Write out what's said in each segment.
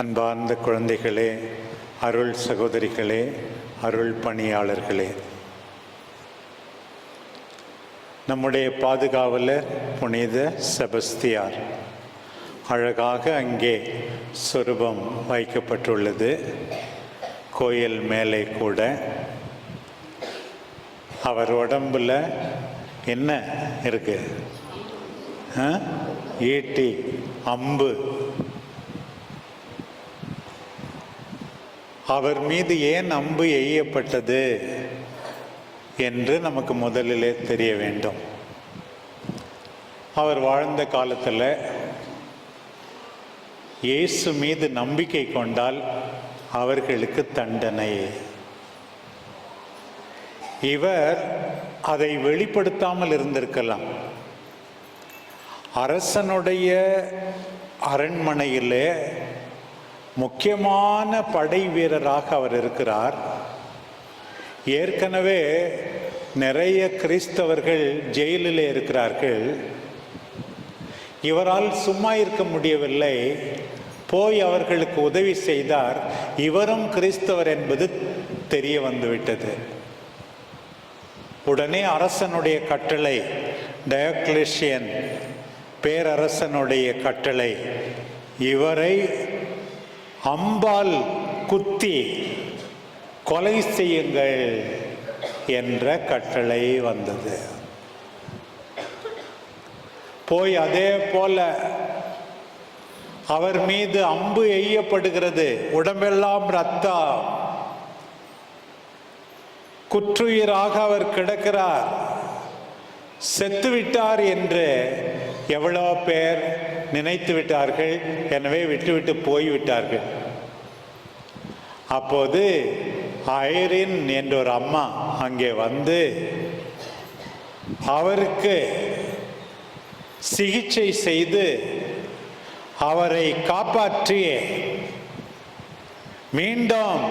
அன்பார்ந்த குழந்தைகளே அருள் சகோதரிகளே அருள் பணியாளர்களே. நம்முடைய பாதுகாவலர் புனித செபஸ்தியார். அழகாக அங்கே சொரூபம் வைக்கப்பட்டுள்ளது. கோயில் மேலே கூட. அவர் உடம்புல என்ன இருக்கு? ஆ? ஈட்டி அம்பு அவர் மீது ஏன் அம்பு எய்யப்பட்டது என்று நமக்கு முதலிலே தெரிய வேண்டும். அவர் வாழ்ந்த காலத்தில் இயேசு மீது நம்பிக்கை கொண்டால் அவர்களுக்கு தண்டனை. இவர் அதை வெளிப்படுத்தாமல் இருந்திருக்கலாம். அரசனுடைய அரண்மனையிலே முக்கியமான படை வீரராக அவர் இருக்கிறார். ஏற்கனவே நிறைய கிறிஸ்தவர்கள் ஜெயிலில் இருக்கிறார்கள். இவரால் சும்மா இருக்க முடியவில்லை. போய் அவர்களுக்கு உதவி செய்தார். இவரும் கிறிஸ்தவர் என்பது தெரிய வந்துவிட்டது. உடனே அரசனுடைய கட்டளை டயோக்லிஷியன் பேரரசனுடைய கட்டளை இவரை அம்பால் குத்தி கொலை செய்யுங்கள் என்ற கட்டளை வந்தது. போய் அதே போல அவர் மீது அம்பு எய்யப்படுகிறது. உடம்பெல்லாம் ரத்தம். குற்றுயிராக அவர் கிடக்கிறார். செத்துவிட்டார் என்று எவ்வளோ பேர் நினைத்து விட்டார்கள். எனவே விட்டுவிட்டு போய்விட்டார்கள். அப்போது ஐரின் என்ற ஒரு அம்மா அங்கே வந்து அவருக்கு சிகிச்சை செய்து அவரை காப்பாற்றி மீண்டும்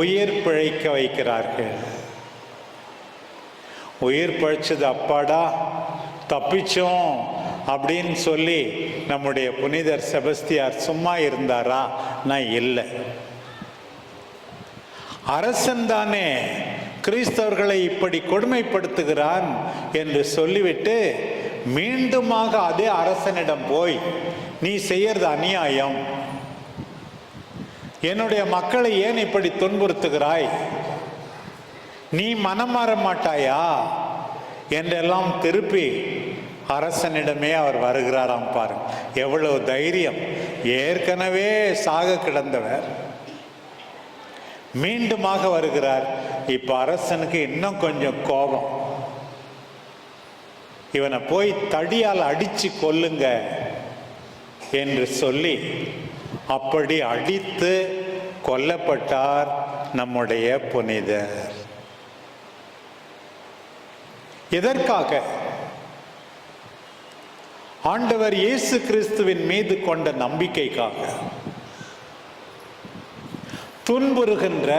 உயிர் பிழைக்க வைக்கிறார்கள். உயிர் பழிச்சது அப்பாடா தப்பிச்சோம். அப்படின்னு சொல்லி நம்முடைய புனிதர் செபஸ்தியார் சும்மா இருந்தாரா? நான் இல்லை. அரசன் தானே கிறிஸ்தவர்களை இப்படி கொடுமைப்படுத்துகிறான் என்று சொல்லிவிட்டு மீண்டுமாக அதே அரசனிடம் போய் நீ செய்யறது அநியாயம். என்னுடைய மக்களை ஏன் இப்படி துன்புறுத்துகிறாய்? நீ மனம் மாற மாட்டாயா? என்றெல்லாம் திருப்பி அரசனிடமே அவர் வருகிறாராம் பாருங்க. எவ்வளவு தைரியம். ஏற்கனவே சாக கிடந்தவர். மீண்டுமாக வருகிறார். இப்ப அரசனுக்கு இன்னும் கொஞ்சம் கோபம். இவனை போய் தடியால் அடிச்சு கொல்லுங்க என்று சொல்லி அப்படி அடித்து கொல்லப்பட்டார் நம்முடைய புனிதர். எதற்காக? ஆண்டவர் இயேசு கிறிஸ்துவின் மீது கொண்ட நம்பிக்கைக்காக துன்புறுகின்ற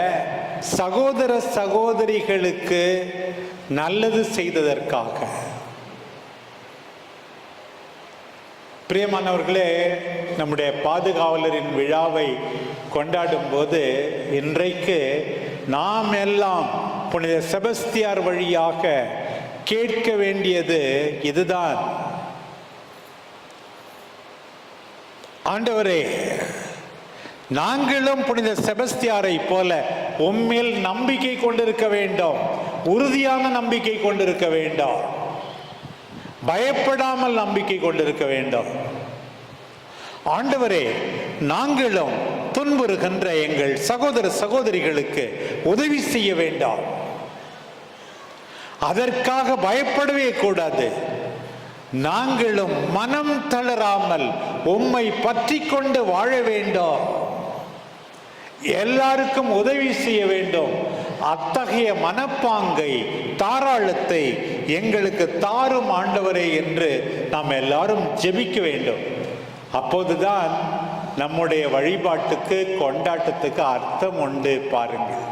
சகோதர சகோதரிகளுக்கு நல்லது செய்ததற்காக. பிரியமானவர்களே நம்முடைய பாதுகாவலரின் விழாவை கொண்டாடும் போது இன்றைக்கு நாம் எல்லாம் புனித செபஸ்தியார் வழியாக கேட்க வேண்டியது இதுதான். ஆண்டவரே நாங்களும் புனித செபஸ்தியாரை போல உண்மையில் நம்பிக்கை கொண்டிருக்க வேண்டும். உறுதியான நம்பிக்கை கொண்டிருக்க வேண்டும். பயப்படாமல் நம்பிக்கை கொண்டிருக்க வேண்டும். ஆண்டவரே நாங்களும் துன்புறுகின்ற எங்கள் சகோதர சகோதரிகளுக்கு உதவி செய்ய வேண்டாம். அதற்காக பயப்படவே கூடாது. நாங்களும் மனம் தளராமல் உம்மை பற்றி கொண்டு வாழ வேண்டும். எல்லாருக்கும் உதவி செய்ய வேண்டும். அத்தகைய மனப்பாங்கை தாராளத்தை எங்களுக்கு தாரும் ஆண்டவரே என்று நாம் எல்லாரும் ஜெபிக்க வேண்டும். அப்போதுதான் நம்முடைய வழிபாட்டுக்கு கொண்டாட்டத்துக்கு அர்த்தம் உண்டு பாருங்கள்.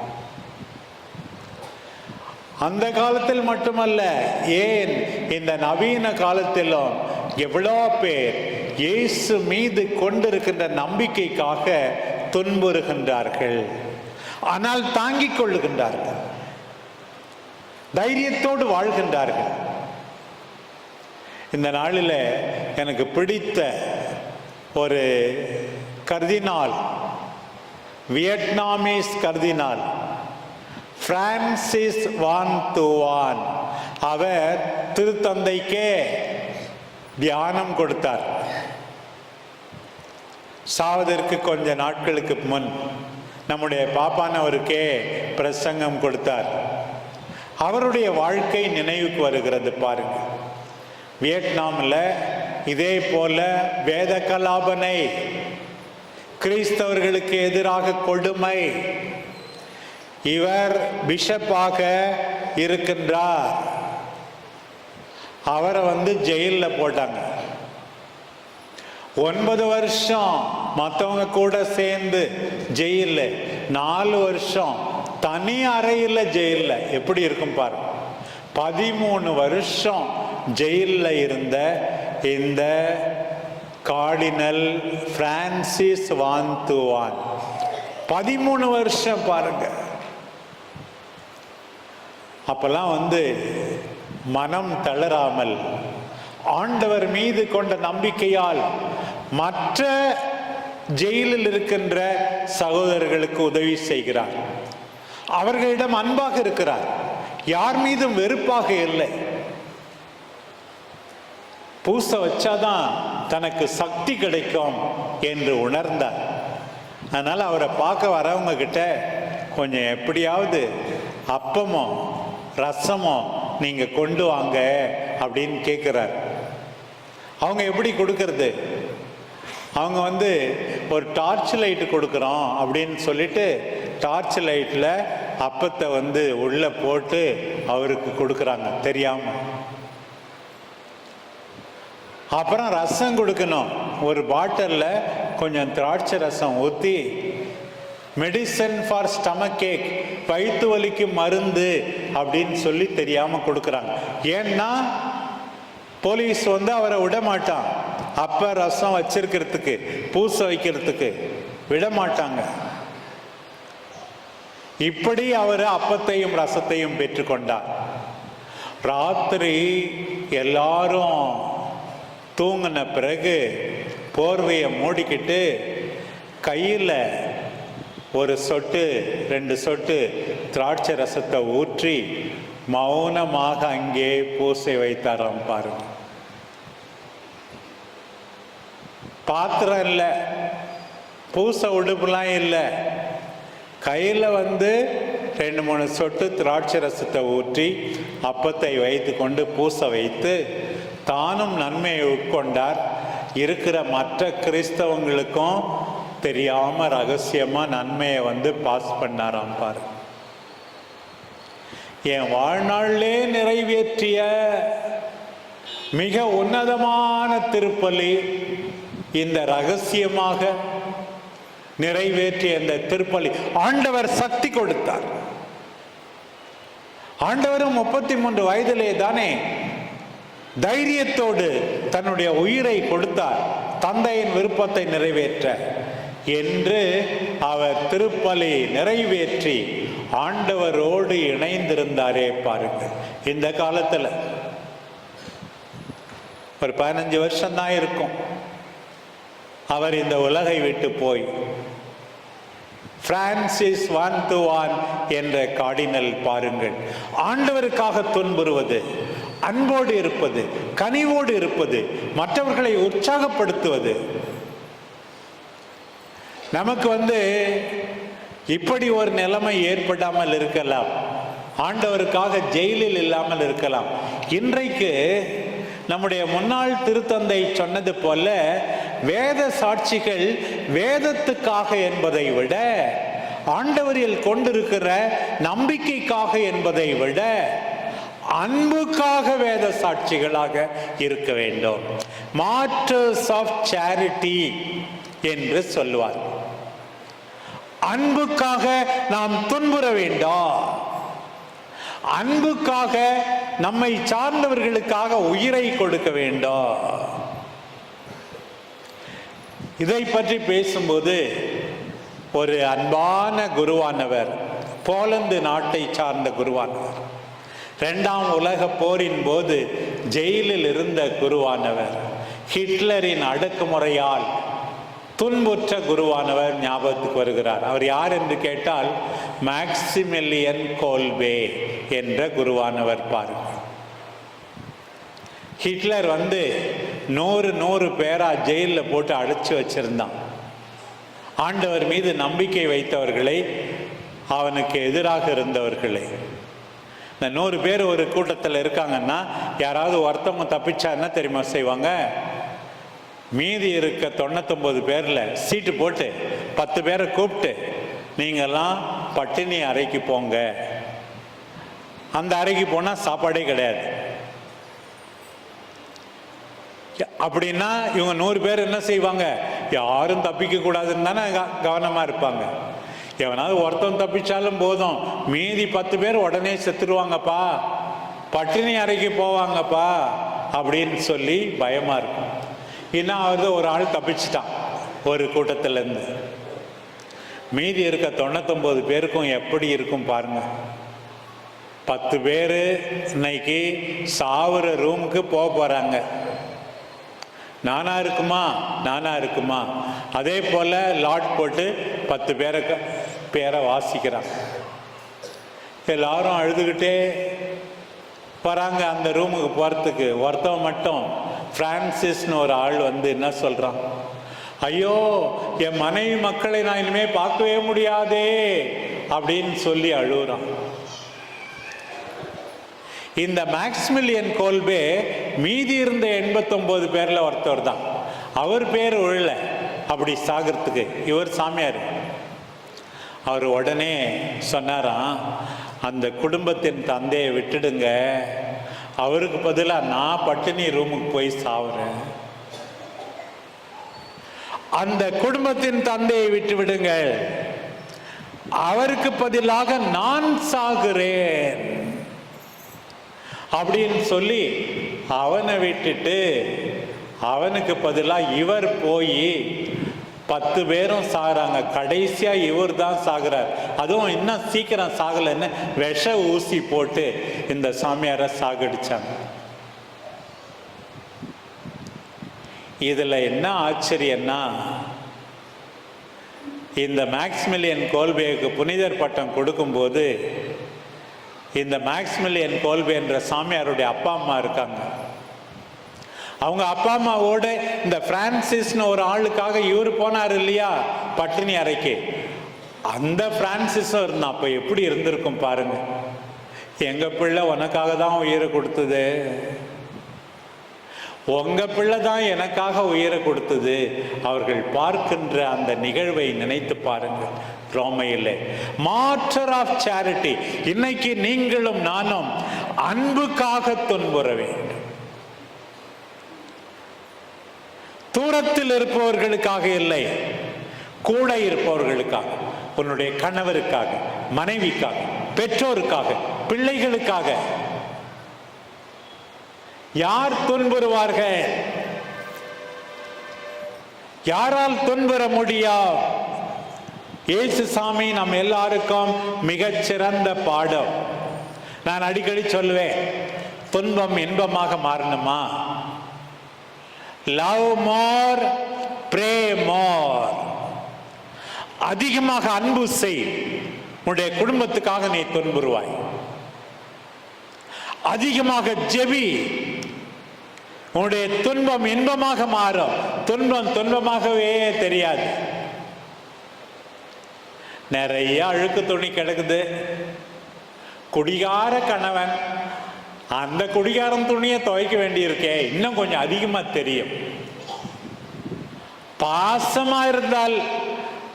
அந்த காலத்தில் மட்டுமல்ல ஏன் இந்த நவீன காலத்திலும் எவ்வளோ பேர் இயேசு மீது கொண்டிருக்கின்ற நம்பிக்கைக்காக துன்புறுகின்றார்கள் ஆனால் தாங்கிக் கொள்ளுகின்றார்கள் தைரியத்தோடு வாழ்கின்றார்கள். இந்த நாளில் எனக்கு பிடித்த ஒரு கர்தினால் வியட்நாமீஸ் கர்தினால் பிரான்சிஸ் வான் துவான் அவர் திருத்தந்தைக்கே தியானம் கொடுத்தார். சாவதற்கு கொஞ்ச நாட்களுக்கு முன் நம்முடைய பாப்பானவருக்கே பிரசங்கம் கொடுத்தார். அவருடைய வாழ்க்கை நினைவுக்கு வருகிறது பாருங்க. வியட்நாமில் இதே போல வேத கலாபனை கிறிஸ்தவர்களுக்கு எதிராக கொடுமை இவர் பிஷப்பாக இருக்கின்றார். அவரை வந்து ஜெயிலில் போட்டாங்க. ஒன்பது வருஷம் மற்றவங்க கூட சேர்ந்து ஜெயிலில் நாலு வருஷம் தனி அறையில் ஜெயிலில். எப்படி இருக்கும் பாரு. பதிமூணு வருஷம் ஜெயிலில் இருந்த இந்த கார்டினல் பிரான்சிஸ் வாந்துவான். பதிமூணு வருஷம் பாருங்கள் அப்பெல்லாம் வந்து மனம் தளராமல் ஆண்டவர் மீது கொண்ட நம்பிக்கையால் மற்ற ஜெயிலில் இருக்கின்ற சகோதரர்களுக்கு உதவி செய்கிறார். அவர்களிடம் அன்பாக இருக்கிறார். யார் மீதும் வெறுப்பாக இல்லை. பூச வச்சாதான் தனக்கு சக்தி கிடைக்கும் என்று உணர்ந்தார். அதனால் அவரை பார்க்க வரவங்க கிட்ட கொஞ்சம் எப்படியாவது அப்பமோ ரசமோ நீங்கள் கொண்டு வாங்க அப்படின்னு கேட்குறார் அவங்க எப்படி கொடுக்கறது? அவங்க வந்து ஒரு டார்ச் லைட்டு கொடுக்குறோம் அப்படின்னு சொல்லிட்டு டார்ச் லைட்டில் அப்பத்தை வந்து உள்ளே போட்டு அவருக்கு கொடுக்குறாங்க. தெரியாமல் அப்புறம் ரசம் கொடுக்கணும். ஒரு பாட்டிலில் கொஞ்சம் திராட்சை ரசம் ஊற்றி மெடிசன் ஃபார் ஸ்டமக் கேக் வயிற்று வலிக்கு மருந்து அப்படின்னு சொல்லி தெரியாமல் கொடுக்குறாங்க. ஏன்னா போலீஸ் வந்து அவரை விட மாட்டான். அப்ப ரசம் வச்சிருக்கிறதுக்கு பூச வைக்கிறதுக்கு விட மாட்டாங்க. இப்படி அவர் அப்பத்தையும் ரசத்தையும் பெற்றுக்கொண்டார். ராத்திரி எல்லாரும் தூங்கின பிறகு போர்வையை மூடிக்கிட்டு கையில் ஒரு சொட்டு ரெண்டு சொட்டு திராட்சை ரசத்தை ஊற்றி மௌனமாக அங்கே பூசை வைத்தாராம் பாருங்க. பாத்திரம் இல்லை பூசை உடுப்புலாம் இல்லை. கையில் வந்து ரெண்டு மூணு சொட்டு திராட்சை ரசத்தை ஊற்றி அப்பத்தை வைத்து கொண்டு பூசை வைத்து தானும் நன்மையை உட்கொண்டார். இருக்கிற மற்ற கிறிஸ்தவங்களுக்கும் தெரியாம ரகசியமா நன்மையை வந்து பாஸ் பண்ணாராம் பாரு. என் வாழ்நாளிலே நிறைவேற்றிய மிக உன்னதமான திருப்பலி இந்த ரகசியமாக நிறைவேற்றிய இந்த திருப்பலி. ஆண்டவர் சக்தி கொடுத்தார். ஆண்டவரும் முப்பத்தி மூன்று வயதிலே தானே தைரியத்தோடு தன்னுடைய உயிரை கொடுத்தார். தந்தையின் விருப்பத்தை நிறைவேற்ற. என்று அவர் திருப்பலி நிறைவேற்றி ஆண்டவரோடு இணைந்திருந்தாரே பாருங்கள். இந்த காலத்தில் ஒரு பதினஞ்சு வருஷம்தான் இருக்கும். அவர் இந்த உலகை விட்டு போய் பிரான்சிஸ் வான் டு வான் என்ற காடினல் பாருங்கள். ஆண்டவருக்காக துன்புறுவது அன்போடு இருப்பது கனிவோடு இருப்பது மற்றவர்களை உற்சாகப்படுத்துவது நமக்கு வந்து இப்படி ஒரு நிலைமை ஏற்படாமல் இருக்கலாம். ஆண்டவருக்காக ஜெயிலில் இல்லாமல் இருக்கலாம். இன்றைக்கு நம்முடைய முன்னாள் திருத்தந்தை சொன்னது போல வேத சாட்சிகள் வேதத்துக்காக என்பதை விட ஆண்டவரில் கொண்டிருக்கிற நம்பிக்கைக்காக என்பதை விட அன்புக்காக வேத சாட்சிகளாக இருக்க வேண்டும். மாற்றர்ஸ் ஆஃப் சேரிட்டி என்று சொல்லுவார் அன்புக்காக நாம் துன்புற வேண்டாம். அன்புக்காக நம்மை சார்ந்தவர்களுக்காக உயிரை கொடுக்க வேண்டாம். இதை பற்றி பேசும்போது ஒரு அன்பான குருவானவர் போலந்து நாட்டை சார்ந்த குருவானவர் ரெண்டாம் உலக போரின் போது ஜெயிலில் இருந்த குருவானவர் ஹிட்லரின் அடக்குமுறையால் துன்புற்ற குருவானவர் ஞாபகத்துக்கு வருகிறார். அவர் யார் என்று கேட்டால் மேக்சிமில்லியன் கோல்பே என்ற குருவானவர் பாருங்கள் ஹிட்லர் வந்து நூறு நூறு பேரா ஜெயிலில் போட்டு அடைச்சி வச்சிருந்தான். ஆண்டவர் மீது நம்பிக்கை வைத்தவர்களை அவனுக்கு எதிராக இருந்தவர்களை. இந்த நூறு பேர் ஒரு கூட்டத்தில் இருக்காங்கன்னா யாராவது ஒருத்தவங்க தப்பிச்சா என்ன தெரியுமா செய்வாங்க? மீதி இருக்க தொண்ணூத்தொம்பது பேரில் சீட்டு போட்டு பத்து பேரை கூப்பிட்டு நீங்கள்லாம் பட்டினி அறைக்கு போங்க. அந்த அறைக்கு போனால் சாப்பாடே கிடையாது. அப்படின்னா இவங்க நூறு பேர் என்ன செய்வாங்க? யாரும் தப்பிக்க கூடாதுன்னு தானே க- இருப்பாங்க. எவனாவது ஒருத்தன் தப்பிச்சாலும் போதும். மீதி பத்து பேர் உடனே செத்துருவாங்கப்பா. பட்டினி அறைக்கு போவாங்கப்பா அப்படின்னு சொல்லி பயமாக இருக்கும். இன்னும் வந்து ஒரு ஆள் தப்பிச்சிட்டான். ஒரு கூட்டத்திலேருந்து. மீதி இருக்க தொண்ணூத்தொம்பது பேருக்கும் எப்படி இருக்கும் பாருங்க. பத்து பேர் இன்னைக்கு சாவுற ரூமுக்கு போக போகிறாங்க நானா இருக்குமா? நானா இருக்குமா? அதே போல் லாட் போட்டு பத்து பேரை க- பேரை வாசிக்கிறான். எல்லாரும் அழுதுகிட்டே வராங்க அந்த ரூமுக்கு போகிறதுக்கு ஒருத்தவன் மட்டும் பிரான்சிஸ்னு ஒரு ஆள் வந்து என்ன சொல்கிறான் ஐயோ என் மனைவி மக்களை நான் இனிமேல் பார்க்கவே முடியாதே அப்படின்னு சொல்லி அழுகுறான். இந்த மேக்ஸ்மில்லியன் கோல்பே மீதி இருந்த எண்பத்தொம்போது பேரில் ஒருத்தவர் தான். அவர் பேர் உள்ள அப்படி சாகிறதுக்கு. இவர் சாமியார். அவர் உடனே சொன்னாராம் அந்த குடும்பத்தின் தந்தையை விட்டுடுங்க. அவருக்கு பதிலாக நான் பட்டினி ரூமுக்கு போய் சாவுறேன். அந்த குடும்பத்தின் தந்தையை விட்டு விடுங்கள். அவருக்கு பதிலாக நான் சாகுறேன். அப்படின்னு சொல்லி அவனை விட்டுட்டு அவனுக்கு பதிலாக இவர் போய் பத்து பேரும் சாகுறாங்க. கடைசியாக இவர் தான் சாகுறார். அதுவும் இன்னும் சீக்கிரம் சாகலைன்னு விஷ ஊசி போட்டு இந்த சாமியாரை சாகடிச்சாங்க. இதில் என்ன ஆச்சரியன்னா இந்த மேக்ஸ்மில்லியன் கோல்பேக்கு புனிதர் பட்டம் கொடுக்கும்போது இந்த மேக்ஸ்மில்லியன் கோல்பே என்ற சாமியாருடைய அப்பா அம்மா இருக்காங்க. அவங்க அப்பா அம்மாவோட இந்த பிரான்சிஸ்னு ஒரு ஆளுக்காக இவர் போனார் இல்லையா? பட்டினி அறைக்கு. அந்த பிரான்சிஸும் இருந்தான் அப்போ எப்படி இருந்திருக்கும் பாருங்க. எங்கள் பிள்ளை உனக்காக தான் உயிரை கொடுத்தது. உங்கள் பிள்ளை தான் எனக்காக உயிரை கொடுத்தது. அவர்கள் பார்க்கின்ற அந்த நிகழ்வை நினைத்து பாருங்கள் ரோமையில். மாற்றர் ஆஃப் சேரிட்டி இன்னைக்கு நீங்களும் நானும் அன்புக்காக துன்புற வேண்டும் தூரத்தில் இருப்பவர்களுக்காக இல்லை. கூட இருப்பவர்களுக்காக உன்னுடைய கணவருக்காக மனைவிக்காக பெற்றோருக்காக பிள்ளைகளுக்காக. யார் துன்புறுவார்கள்? யாரால் துன்புற முடியும்? இயேசு சாமி நம் எல்லாருக்கும் மிகச் சிறந்த பாடம். நான் அடிக்கடி சொல்லுவேன் துன்பம் இன்பமாக மாறணுமா? Love more pray more. அதிகமாக அன்பு செய். உன்னுடைய குடும்பத்துக்காக நீ துன்புறுவாய். அதிகமாக ஜெபி. உன்னுடைய துன்பம் இன்பமாக மாறும். துன்பம் துன்பமாகவே தெரியாது. நிறைய அழுக்கு துணி கிடக்குது. குடிகார கணவன் அந்த குடிகாரம் துணியை துவைக்க வேண்டியிருக்கே. இன்னும் கொஞ்சம் அதிகமா தெரியும். பாசமா இருந்தால்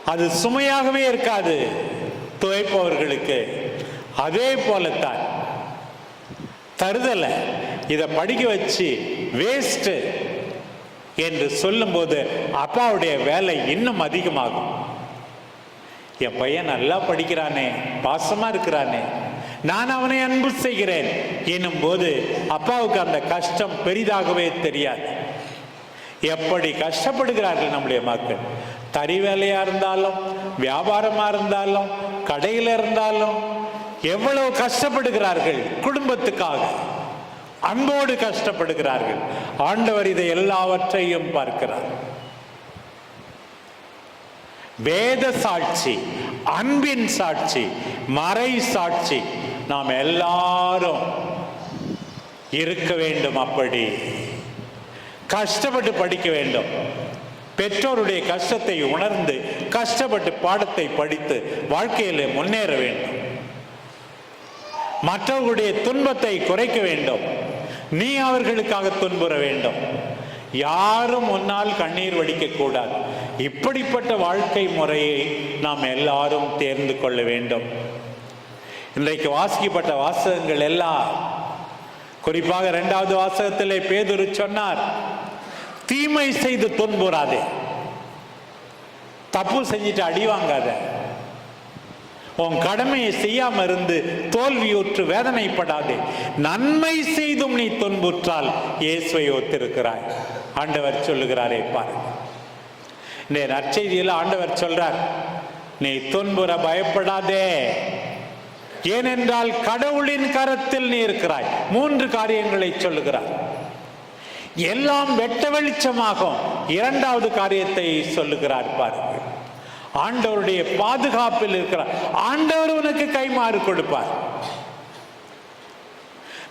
அது சுமையாகவே இருக்காது துவைப்பவர்களுக்கு. அதே போலத்தான். தருதலை இதை படிக்க வச்சு வேஸ்ட்டு என்று சொல்லும்போது அப்பாவுடைய வேலை இன்னும் அதிகமாகும். என் பையன் நல்லா படிக்கிறானே பாசமாக இருக்கிறானே. நான் அவனை அன்பு செய்கிறேன். என்னும் போது அப்பாவுக்கு அந்த கஷ்டம் பெரிதாகவே தெரியாது. எப்படி கஷ்டப்படுகிறார்கள் நம்முடைய மக்கள்? தறி வேலையா இருந்தாலும் வியாபாரமா இருந்தாலும் கடையில் இருந்தாலும் எவ்வளவு கஷ்டப்படுகிறார்கள்? குடும்பத்துக்காக. அன்போடு கஷ்டப்படுகிறார்கள். ஆண்டவர் இதை எல்லாவற்றையும் பார்க்கிறார். வேத சாட்சி அன்பின் சாட்சி மறை சாட்சி நாம் எல்லாரும் இருக்க வேண்டும் அப்படி. கஷ்டப்பட்டு படிக்க வேண்டும். பெற்றோருடைய கஷ்டத்தை உணர்ந்து கஷ்டப்பட்டு பாடத்தை படித்து வாழ்க்கையில் முன்னேற வேண்டும். மற்றவர்களுடைய துன்பத்தை குறைக்க வேண்டும். நீ அவர்களுக்காக துன்புற வேண்டும். யாரும் முன்னால் கண்ணீர் வடிக்க கூடாது. இப்படிப்பட்ட வாழ்க்கை முறையை நாம் எல்லாரும் தேர்ந்து கொள்ள வேண்டும். இன்றைக்கு வாசிக்கப்பட்ட வாசகங்கள் எல்லாம் குறிப்பாக இரண்டாவது வாசகத்திலே பேதுரு சொன்னார் தீமை செய்து துன்புறாதே. தப்பு செஞ்சுட்டு அடி வாங்காத. உன் கடமையை செய்யாம இருந்து தோல்வியுற்று வேதனைப்படாதே. நன்மை செய்தும் நீ துன்புற்றால் இயேசுவை ஒத்திருக்கிறாய். ஆண்டவர் சொல்லுகிறாரே பாரு இந்த நற்செய்தியில் ஆண்டவர் சொல்றார் நீ துன்புற பயப்படாதே. ஏனென்றால் கடவுளின் கரத்தில் நீ இருக்கிறாய். மூன்று காரியங்களை சொல்லுகிறார். எல்லாம் வெட்ட வெளிச்சமாகும். இரண்டாவது காரியத்தை சொல்லுகிறார் பாருங்கள். ஆண்டவருடைய பாதுகாப்பில் இருக்கிறார். ஆண்டவர் உனக்கு கைமாறு கொடுப்பார்.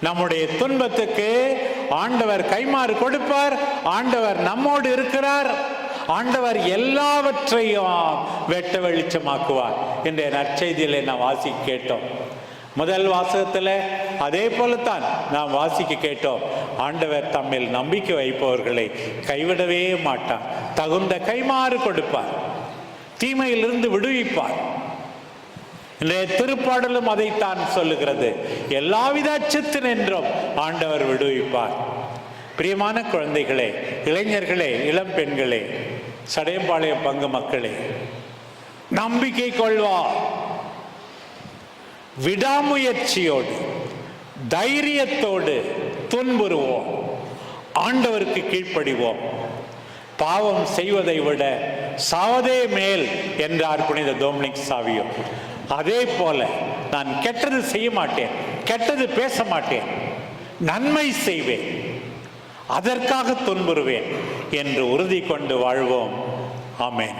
நம்முடைய துன்பத்துக்கு ஆண்டவர் கைமாறு கொடுப்பார். ஆண்டவர் நம்மோடு இருக்கிறார். ஆண்டவர் எல்லாவற்றையும் வெட்ட வெளிச்சமாக்குவார். என்ற நற்செய்தியிலே நாம் வாசி கேட்டோம். முதல் வாசகத்தில் அதே போலத்தான் நாம் வாசிக்க கேட்டோம். ஆண்டவர் தம்மில் நம்பிக்கை வைப்பவர்களை கைவிடவே மாட்டார். தகுந்த கைமாறு கொடுப்பார். தீமையிலிருந்து விடுவிப்பார். இன்றைய திருப்பாடலும் அதைத்தான் சொல்லுகிறது. எல்லாவித அச்சத்தின் ஆண்டவர் விடுவிப்பார். பிரியமான குழந்தைகளே இளைஞர்களே இளம் பெண்களே சடையம்பாளையம் பங்கு மக்களே நம்பிக்கை கொள்வா. விடாமுயற்சியோடு தைரியத்தோடு துன்புறுவோம். ஆண்டவருக்கு கீழ்ப்படிவோம். பாவம் செய்வதை விட சாவதே மேல் என்றார் புனித டோம்னிக் சாவியோ. அதே போல நான் கெட்டது செய்ய மாட்டேன் கெட்டது பேச மாட்டேன் நன்மை செய்வேன் அதற்காக துன்புறுவேன். என்று உறுதி கொண்டு வாழ்வோம். ஆமேன்.